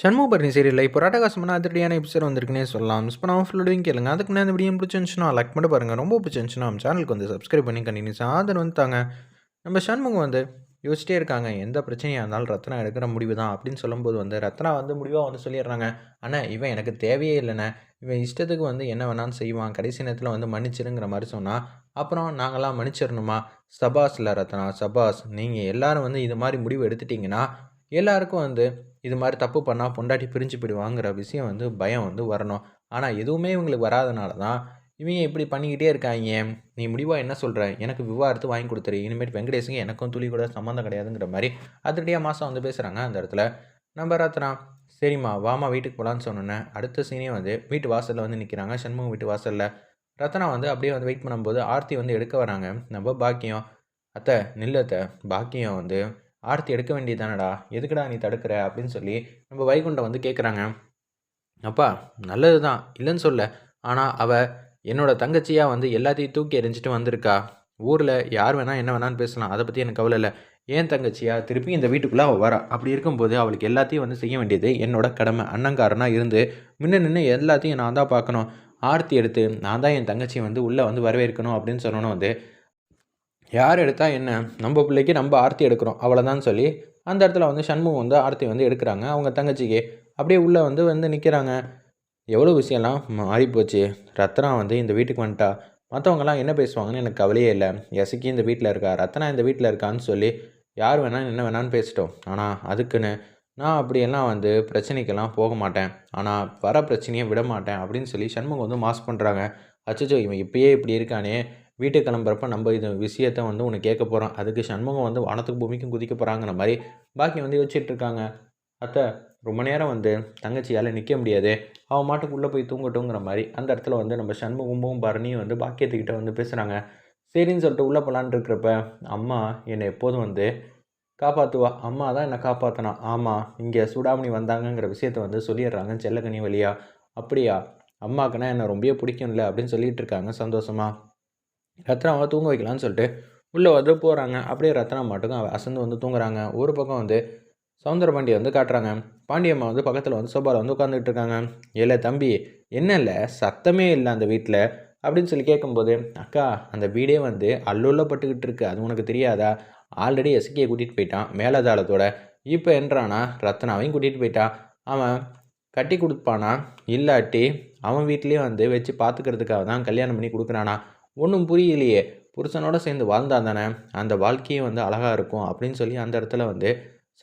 சண்முகபரணி சீரியலில் இப்போ ராட்டகாசமான அதிரடியான எபிசோட் வந்திருக்குன்னே சொல்லலாம். மிஸ் பண்ணாமல் ஃபுல்லோடையும் கேளுங்க. அதுக்கு முன்னாடி இந்த வீடியோ பிடிச்சிருந்துச்சுன்னா லைக் பண்ணி பாருங்கள் ரொம்ப பிடிச்சிருந்துச்சுன்னா நம்ம சேனலுக்கு வந்து சப்ஸ்கிரைப் பண்ணி கண்டினியூஸ் ஆதரவு வந்துட்டாங்க நம்ம சண்முகம் வந்து யோசிச்சிட்டே இருக்காங்க. எந்த பிரச்சனையாக இருந்தாலும் ரத்னா எடுக்கிற முடிவு தான் அப்படின்னு சொல்லும்போது வந்து ரத்னா வந்து முடிவாக வந்து சொல்லிடுறாங்க. ஆனால் இவன் எனக்கு தேவையே இல்லைண்ணே. இவன் இஷ்டத்துக்கு வந்து என்ன வேணாலும் செய்வான். கடைசி நேரத்தில் வந்து மன்னிச்சிருங்கிற மாதிரி சொன்னால் அப்புறம் நாங்களாம் மன்னிச்சிடணுமா? சபாஸ் இல்லை ரத்னா சபாஸ் நீங்கள் எல்லோரும் வந்து இது மாதிரி முடிவு எடுத்துட்டிங்கன்னா எல்லாருக்கும் வந்து இது மாதிரி தப்பு பண்ணால் பொண்டாட்டி பிரிஞ்சு போயிடுவாங்கிற விஷயம் வந்து பயம் வந்து வரணும். ஆனால் எதுவுமே இவங்களுக்கு வராதனால தான் இவங்க இப்படி பண்ணிக்கிட்டே இருக்காங்க நீ முடிவாக என்ன சொல்கிற எனக்கு விவாகரத்து வாங்கி கொடுத்துரு. இனிமேல் வெங்கடேஷுங்க எனக்கும் துளி கூட சம்மந்தம் கிடையாதுங்கிற மாதிரி அதிரடியாக மாதம் வந்து பேசுகிறாங்க அந்த இடத்துல. நம்ம ரத்னா சரிம்மா வாமா வீட்டுக்கு போகலான்னு சொன்னோன்னே அடுத்த சீனே வந்து வீட்டு வாசலில் வந்து நிற்கிறாங்க சண்முகம் வீட்டு வாசலில் ரத்னா வந்து அப்படியே வந்து வெயிட் பண்ணும்போது ஆர்த்தி வந்து எடுக்க வராங்க. நம்ம பாக்கியம் அத்தை நில்லத்தை பாக்கியம் வந்து ஆர்த்தி எடுக்க வேண்டியதானடா எதுக்குடா நீ தடுக்கிற? அப்படின்னு சொல்லி நம்ம வைகுண்டம் வந்து கேட்குறாங்க அப்பா நல்லது தான் இல்லைன்னு சொல்ல. ஆனால் அவள் என்னோடய தங்கச்சியாக வந்து எல்லாத்தையும் தூக்கி எறிஞ்சிட்டு வந்திருக்கா. ஊரில் யார் வேணால் என்ன வேணான்னு பேசலாம். அதை பற்றி எனக்கு கவலை இல்லை. ஏன் தங்கச்சியா? திருப்பி இந்த வீட்டுக்குள்ளே அவள் வரா. அப்படி இருக்கும்போது அவளுக்கு எல்லாத்தையும் வந்து செய்ய வேண்டியது என்னோட கடமை. அண்ணங்காரனாக இருந்து முன்ன நின்று எல்லாத்தையும் நான் தான் பார்க்கணும். ஆர்த்தி எடுத்து நான் தான் என் தங்கச்சியை வந்து உள்ளே வந்து வரவேற்கணும் அப்படின்னு சொன்னோன்னு வந்து யார் எடுத்தால் என்ன? நம்ம பிள்ளைக்கு நம்ம ஆர்த்தி எடுக்கிறோம். அவ்வளோதான் சொல்லி அந்த இடத்துல வந்து சண்முகம் வந்து ஆர்த்தி வந்து எடுக்கிறாங்க. அவங்க தங்கச்சிக்கு அப்படியே உள்ளே வந்து வந்து நிற்கிறாங்க எவ்வளோ விஷயம்லாம் மாறிப்போச்சு. ரத்னா வந்து இந்த வீட்டுக்கு வந்துட்டா. மற்றவங்கலாம் என்ன பேசுவாங்கன்னு எனக்கு கவலையே இல்லை. எசக்கி இந்த வீட்டில் இருக்கா? ரத்னா இந்த வீட்டில் இருக்கான்னு சொல்லி யார் வேணாலும் என்ன வேணான்னு பேசிட்டோம். ஆனால் அதுக்குன்னு நான் அப்படியெல்லாம் வந்து பிரச்சனைக்கெல்லாம் போக மாட்டேன். ஆனால் வர பிரச்சனையை விட மாட்டேன் அப்படின்னு சொல்லி சண்முகம் வந்து மாஸ் பண்ணுறாங்க அச்சோ இவன் இப்பயே இப்படி இருக்கானே. வீட்டுக்கு கிளம்புறப்ப நம்ம இது விஷயத்த வந்து உன்னை கேட்க போகிறோம் அதுக்கு சண்முகம் வந்து வானத்துக்கு பூமிக்கும் குதிக்க போகிறாங்கிற மாதிரி பாக்கி வந்து யோசிச்சுட்டு இருக்காங்க. அத்தை ரொம்ப நேரம் வந்து தங்கச்சியால் நிற்க முடியாது. அவன் மாட்டுக்கு உள்ளே போய் தூங்கட்டுங்கிற மாதிரி அந்த இடத்துல வந்து நம்ம சண்முகமும் பரணியும் வந்து பாக்கியத்துக்கிட்ட வந்து பேசுகிறாங்க சரின்னு சொல்லிட்டு உள்ளே போகலான் இருக்கிறப்ப அம்மா என்னை எப்போதும் வந்து காப்பாற்றுவா அம்மா தான் என்னை காப்பாற்றினா ஆமாம் இங்கே சூடாமணி வந்தாங்கங்கிற விஷயத்த வந்து சொல்லிடுறாங்க செல்லக்கனி வழியா. அப்படியா? அம்மாக்குன்னா என்னை ரொம்பவே பிடிக்கும்ல அப்படின்னு சொல்லிகிட்டு இருக்காங்க சந்தோஷமாக ரத்னாவை தூங்க வைக்கலான்னு சொல்லிட்டு உள்ளே வந்து போகிறாங்க அப்படியே ரத்னா மாட்டுக்கும் அவ அசந்து வந்து தூங்குறாங்க. ஒரு பக்கம் வந்து சவுந்தர பாண்டியை வந்து காட்டுறாங்க. பாண்டியம்மா வந்து பக்கத்தில் வந்து சோபாவில் வந்து உட்காந்துக்கிட்டு இருக்காங்க. இல்லை தம்பி என்ன இல்லை? சத்தமே இல்லை அந்த வீட்டில் அப்படின்னு சொல்லி கேட்கும்போது அக்கா அந்த வீடே வந்து அல்லுள்ளப்பட்டுக்கிட்டு இருக்கு. அது உனக்கு தெரியாதா? ஆல்ரெடி எஸ்கே கூட்டிகிட்டு போயிட்டான் மேலதாளத்தோட. இப்போ என்றானா ரத்னாவையும் கூட்டிகிட்டு போயிட்டான் அவன் கட்டி கொடுப்பானா? இல்லாட்டி அவன் வீட்லேயே வந்து வச்சு பார்த்துக்கிறதுக்காக தான் கல்யாணம் பண்ணி கொடுக்குறானா? ஒன்றும் புரியலையே. புருஷனோட சேர்ந்து வாழ்ந்தா தானே? அந்த வாழ்க்கையும் வந்து அழகாக இருக்கும் அப்படின்னு சொல்லி அந்த இடத்துல வந்து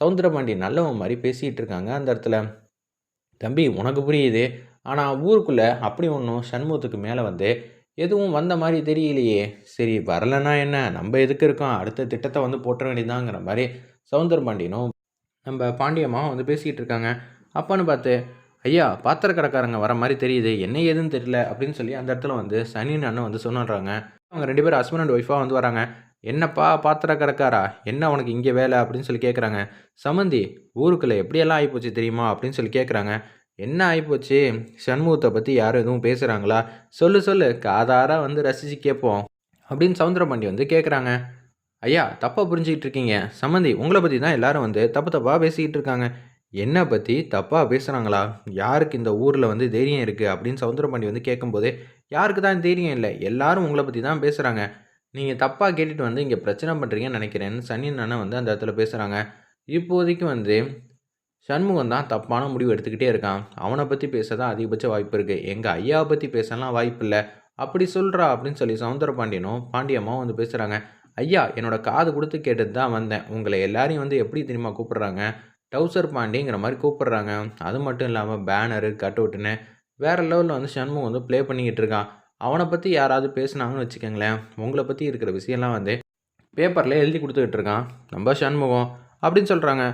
சவுந்தரபாண்டி நல்லவன் மாதிரி பேசிகிட்டு இருக்காங்க அந்த இடத்துல. தம்பி உனக்கு புரியுது. ஆனால் ஊருக்குள்ளே அப்படி ஒன்றும் சண்முகத்துக்கு மேலே வந்து எதுவும் வந்த மாதிரி தெரியலையே. சரி வரலன்னா என்ன? நம்ம எதுக்கு இருக்கோம்? அடுத்த திட்டத்தை வந்து போட்ட வேண்டியதாங்கிற மாதிரி சவுந்தரபாண்டியனும் நம்ம பாண்டியம்மா வந்து பேசிகிட்டு இருக்காங்க. அப்பான்னு பார்த்து ஐயா பாத்திர கடைக்காரங்க வர மாதிரி தெரியுது என்ன ஏதுன்னு தெரியல அப்படின்னு சொல்லி அந்த இடத்துல வந்து சனின்னு அண்ணன் வந்து சொன்னாங்க அவங்க ரெண்டு பேரும் ஹஸ்பண்ட் அண்ட் ஒய்ஃபாக வந்து வராங்க. என்னப்பா பாத்திர கடைக்காரா என்ன உனக்கு இங்கே வேலை? அப்படின்னு சொல்லி கேட்குறாங்க சமந்தி ஊருக்குள்ளே எப்படியெல்லாம் ஆகிப்போச்சு தெரியுமா? அப்படின்னு சொல்லி கேட்குறாங்க என்ன ஆகிப்போச்சு சண்முகத்தை பற்றி யாரும் எதுவும் பேசுகிறாங்களா சொல்லு சொல்லு காதாராக வந்து ரசித்து கேட்போம் அப்படின்னு சவுந்தரபாண்டி வந்து கேட்குறாங்க ஐயா தப்பாக புரிஞ்சுக்கிட்டு இருக்கீங்க. சம்மந்தி உங்களை பற்றி தான் எல்லாரும் வந்து தப்பு தப்பாக பேசிக்கிட்டு இருக்காங்க. என்னை பற்றி தப்பாக பேசுகிறாங்களா யாருக்கு இந்த ஊரில் வந்து தைரியம் இருக்குது அப்படின்னு சவுந்தரபாண்டி வந்து கேட்கும்போது யாருக்கு தான் தைரியம் இல்லை? எல்லாரும் உங்களை பற்றி தான் பேசுகிறாங்க நீங்கள் தப்பாக கேட்டுட்டு வந்து இங்கே பிரச்சனை பண்ணுறீங்கன்னு நினைக்கிறேன்னு சனி அண்ணன் வந்து அந்த இடத்துல பேசுகிறாங்க இப்போதைக்கு வந்து சண்முகம் தான் தப்பான முடிவு எடுத்துக்கிட்டே இருக்கான். அவனை பற்றி பேச தான் அதிகபட்ச வாய்ப்பு இருக்குது எங்கள் ஐயாவை பற்றி பேசலாம் வாய்ப்பு இல்லை. அப்படி சொல்கிறா அப்படின்னு சொல்லி சவுந்தர பாண்டியனும் பாண்டியம்மாவும் வந்து பேசுகிறாங்க ஐயா என்னோடய காது கொடுத்து கேட்டது தான் வந்தேன். உங்களை எல்லாரையும் வந்து எப்படி தெரியுமா கூப்பிட்றாங்க? டவுசர் பாண்டிங்கிற மாதிரி கூப்பிட்றாங்க. அது மட்டும் இல்லாமல் பேனரு கட் அவுட்டுன்னு வேறு லெவலில் வந்து சண்முகம் வந்து ப்ளே பண்ணிக்கிட்டு இருக்கான். அவனை பற்றி யாராவது பேசுனாங்கன்னு வச்சுக்கோங்களேன். உங்களை பற்றி இருக்கிற விஷயம்லாம் வந்து பேப்பரில் எழுதி கொடுத்துக்கிட்டு இருக்கான். நம்ம சண்முகம் அப்படின்னு சொல்கிறாங்க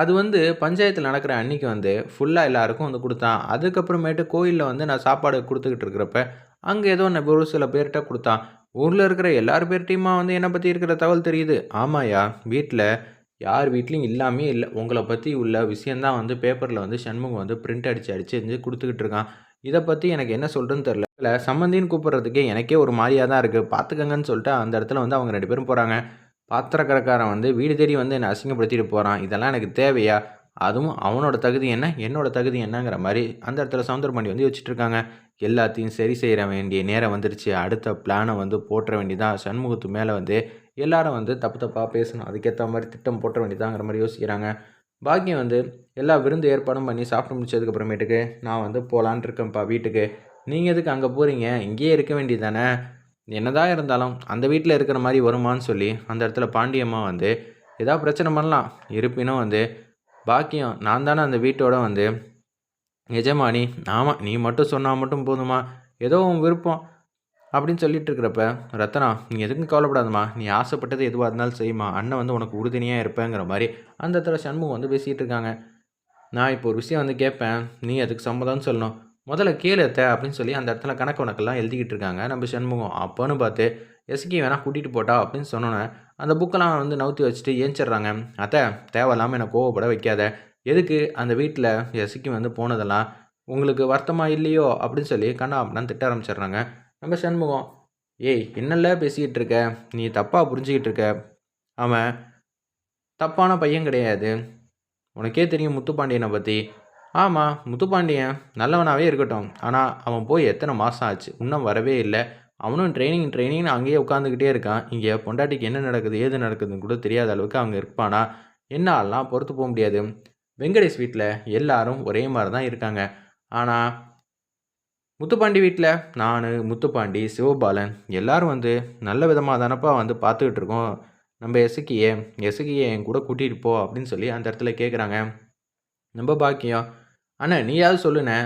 அது வந்து பஞ்சாயத்தில் நடக்கிற அன்னைக்கு வந்து ஃபுல்லாக எல்லாருக்கும் வந்து கொடுத்தான். அதுக்கப்புறமேட்டு கோயிலில் வந்து நான் சாப்பாடு கொடுத்துக்கிட்டு இருக்கிறப்ப அங்கே ஏதோ நான் ஒரு சில பேர்கிட்ட கொடுத்தான். ஊரில் இருக்கிற எல்லார் பேர்ட்டையுமா வந்து என்னை பற்றி இருக்கிற தகவல் தெரியுது. ஆமாயா வீட்டில் யார் வீட்லேயும் இல்லாமே இல்லை. உங்களை பற்றி உள்ள விஷயந்தான் வந்து பேப்பரில் வந்து சண்முகம் வந்து பிரிண்ட் அடித்து அடித்து வந்து கொடுத்துக்கிட்டு இருக்கான். இதை பற்றி எனக்கு என்ன சொல்கிறேன்னு தெரில இல்லை சம்மந்தின்னு கூப்பிட்றதுக்கே எனக்கே ஒரு மாதிரியாக தான் இருக்குது பார்த்துக்கங்கன்னு சொல்லிட்டு அந்த இடத்துல வந்து அவங்க ரெண்டு பேரும் போகிறாங்க பாத்திரக்கடைக்காரன் வந்து வீடு தேடி வந்து என்னை அசிங்கப்படுத்திட்டு போகிறான் இதெல்லாம் எனக்கு தேவையா? அதுவும் அவனோட தகுதி என்ன? என்னோட தகுதி என்னங்கிற மாதிரி அந்த இடத்துல சவுந்தரபாண்டி வந்து யோசிச்சுட்டு இருக்காங்க. எல்லாத்தையும் சரி செய்கிற வேண்டிய நேரம் வந்துருச்சு. அடுத்த பிளானை வந்து போட்டுற வேண்டியதான் சண்முகத்து மேலே வந்து எல்லாரும் வந்து தப்பு தப்பாக பேசணும். அதுக்கேற்ற மாதிரி திட்டம் போட்ட வேண்டியதாங்கிற மாதிரி யோசிக்கிறாங்க. பாக்கியம் வந்து எல்லா விருந்து ஏற்பாடும் பண்ணி சாப்பிட்டு முடிச்சதுக்கப்புறமேட்டுக்கு நான் வந்து போகலான் இருக்கேன்ப்பா வீட்டுக்கு. நீங்கள் எதுக்கு அங்கே போகிறீங்க இங்கேயே இருக்க வேண்டியது தானே என்னதான் இருந்தாலும் அந்த வீட்டில் இருக்கிற மாதிரி வருமான்னு சொல்லி அந்த இடத்துல பாண்டியம்மா வந்து ஏதாவது பிரச்சனை பண்ணலாம். இருப்பினும் வந்து பாக்கியம் நான் தானே அந்த வீட்டோட வந்து எஜமானி ஆமாம் நீ மட்டும் சொன்னால் மட்டும் போதுமா? ஏதோ உன் விருப்பம். அப்படின்னு சொல்லிட்டு இருக்கிறப்ப ரத்னா நீ எதுக்கும் கவலைப்படாதம்மா. நீ ஆசைப்பட்டது எதுவாக இருந்தாலும் செய்யுமா அண்ணன் வந்து உனக்கு உறுதுணையாக இருப்பேங்கிற மாதிரி. அந்த இடத்துல சண்முகம் வந்து பேசிகிட்டு இருக்காங்க. நான் இப்போ ஒரு விஷயம் வந்து கேட்பேன். நீ அதுக்கு சம்மதம்னு சொல்லணும். முதல்ல கேளுத்த அப்படின்னு சொல்லி அந்த இடத்துல கணக்கு வணக்கெல்லாம் எழுதிக்கிட்டு இருக்காங்க நம்ம சண்முகம். அப்போன்னு பார்த்து எஸ்கி வேணால் கூட்டிகிட்டு போட்டா அப்படின்னு சொன்னோன்னே அந்த புக்கெல்லாம் வந்து நவுத்தி வச்சுட்டு ஏஞ்சிடுறாங்க. அத்தை தேவையில்லாமல் என்னை கோவப்பட வைக்காத. எதுக்கு அந்த வீட்டில் எஸ்கி வந்து போனதெல்லாம்? உங்களுக்கு வருத்தமாக இல்லையோ? அப்படின்னு சொல்லி கண்ணா அப்படின்னு திட்ட ஆரம்பிச்சிடுறாங்க. நம்ம சண்முகம். ஏய் என்னல்ல பேசிக்கிட்டு இருக்க நீ தப்பாக புரிஞ்சுக்கிட்டு இருக்க அவன் தப்பான பையன் கிடையாது. உனக்கே தெரியும் முத்துப்பாண்டியனை பற்றி ஆமாம் முத்துப்பாண்டியன் நல்லவனாகவே இருக்கட்டும். ஆனால் அவன் போய் எத்தனை மாதம் ஆச்சு? இன்னும் வரவே இல்லை. அவனும் ட்ரைனிங் ட்ரைனிங்னு அங்கேயே உட்காந்துக்கிட்டே இருக்கான். இங்கே பொண்டாட்டிக்கு என்ன நடக்குது ஏது நடக்குதுன்னு கூட தெரியாத அளவுக்கு அவங்க இருப்பானா? என்ன ஆள்லாம் பொறுத்து போக முடியாது. வெங்கடேஷ் வீட்டில் எல்லாரும் ஒரே மாதிரி தான் இருக்காங்க. ஆனால் முத்துப்பாண்டி வீட்டில் நான் முத்துப்பாண்டி சிவபாலன் எல்லோரும் வந்து நல்ல விதமாக தானப்பா வந்து பார்த்துக்கிட்டு இருக்கோம். நம்ம எசுக்கியே எசுக்கியே என் கூட கூட்டிகிட்டு போ அப்படின்னு சொல்லி அந்த இடத்துல கேட்குறாங்க நம்ம பாக்கியம். அண்ணா நீயாவது சொல்லுண்ணே.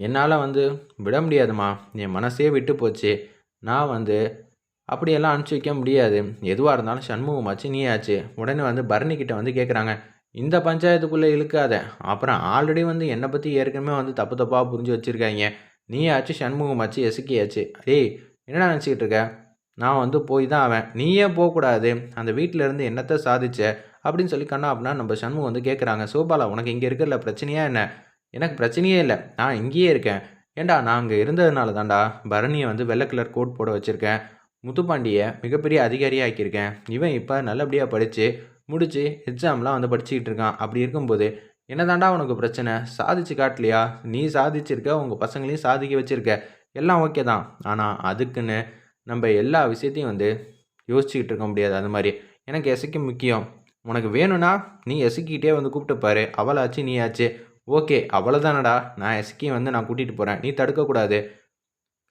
என்னால் வந்து விட முடியாதுமா என் மனசே விட்டு போச்சு. நான் வந்து அப்படியெல்லாம் அனுப்பிச்சி வைக்க முடியாது. எதுவாக இருந்தாலும் சண்முகமாச்சு நீயாச்சு. உடனே வந்து பரணிக்கிட்ட வந்து கேட்குறாங்க இந்த பஞ்சாயத்துக்குள்ளே இழுக்காத. அப்புறம் ஆல்ரெடி வந்து என்னை பற்றி ஏற்கனவே வந்து தப்பு தப்பாக புரிஞ்சு வச்சுருக்காங்க. நீயாச்சு சண்முகமாச்சு எசுக்கியாச்சு டேய் என்ன நினச்சிக்கிட்டு இருக்க? நான் வந்து போய் தான் அவன் நீயே போகக்கூடாது. அந்த வீட்டில் இருந்து என்னத்தை சாதிச்ச? அப்படின்னு சொல்லி கண்ணா அப்படின்னா நம்ம சண்முகம் வந்து கேட்குறாங்க சோபாலா உனக்கு இங்கே இருக்கிறல பிரச்சனையா என்ன? எனக்கு பிரச்சனையே இல்லை. நான் இங்கேயே இருக்கேன். ஏண்டா நான் அங்கே இருந்ததுனால தான்டா பரணியை வந்து வெள்ளை கலர் கோட் போட வச்சுருக்கேன். முத்துப்பாண்டியை மிகப்பெரிய அதிகாரியாக ஆக்கியிருக்கேன் இவன் இப்போ நல்லபடியாக படித்து முடித்து எக்ஸாம்லாம் வந்து படிச்சுக்கிட்டு இருக்கான். அப்படி இருக்கும்போது என்னதாண்டா உனக்கு பிரச்சனை? சாதிச்சு காட்டலையா? நீ சாதிச்சிருக்க உங்கள் பசங்களையும் சாதிக்க வச்சுருக்க. எல்லாம் ஓகே தான். ஆனால் அதுக்குன்னு நம்ம எல்லா விஷயத்தையும் வந்து யோசிச்சுக்கிட்டு இருக்க முடியாது. அது மாதிரி. எனக்கு எசைக்கு முக்கியம். உனக்கு வேணும்னா நீ எசுக்கிட்டே வந்து கூப்பிட்டு பாரு. அவளாச்சு நீ ஆச்சு ஓகே அவ்வளோதானடா நான் எசுக்கியும் வந்து நான் கூட்டிகிட்டு போகிறேன் நீ தடுக்கக்கூடாது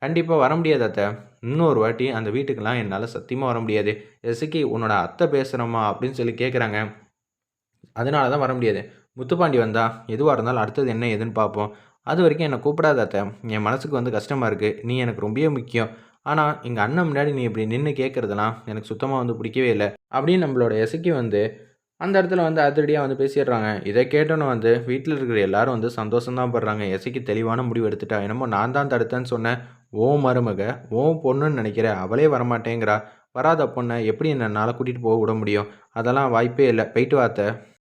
கண்டிப்பாக வர முடியாது அத்தை. இன்னொரு வாட்டி அந்த வீட்டுக்கெலாம் என்னால் சத்தியமாக வர முடியாது. எசுக்கி உன்னோட அத்தை பேசுகிறோமா அப்படின்னு சொல்லி கேட்குறாங்க அதனால தான் வர முடியாது. முத்துப்பாண்டி வந்தா எதுவாக இருந்தாலும் அடுத்தது என்ன ஏதுன்னு பார்ப்போம். அது வரைக்கும் என்னை கூப்பிடாத அத்தை. என் மனசுக்கு வந்து கஷ்டமாக இருக்குது நீ எனக்கு ரொம்பவே முக்கியம். ஆனால் எங்கள் அண்ணன் முன்னாடி நீ இப்படி நின்று கேட்குறதுலாம் எனக்கு சுத்தமாக வந்து பிடிக்கவே இல்லை. அப்படின்னு நம்மளோட எசைக்கு வந்து அந்த இடத்துல வந்து அதிரடியாக வந்து பேசிடுறாங்க. இதை கேட்டோன்னு வந்து வீட்டில் இருக்கிற எல்லாரும் வந்து சந்தோஷம் படுறாங்க. எசைக்கு தெளிவான முடிவு எடுத்துட்டா என்னமோ நான் தான் தடுத்தேன்னு சொன்னேன் ஓ மருமக ஓ பொண்ணுன்னு நினைக்கிற அவளே வரமாட்டேங்கிறா. வராத பொண்ணை எப்படி என்னால் கூட்டிகிட்டு போக விட முடியும்? அதெல்லாம் வாய்ப்பே இல்லை. போயிட்டு வாத்த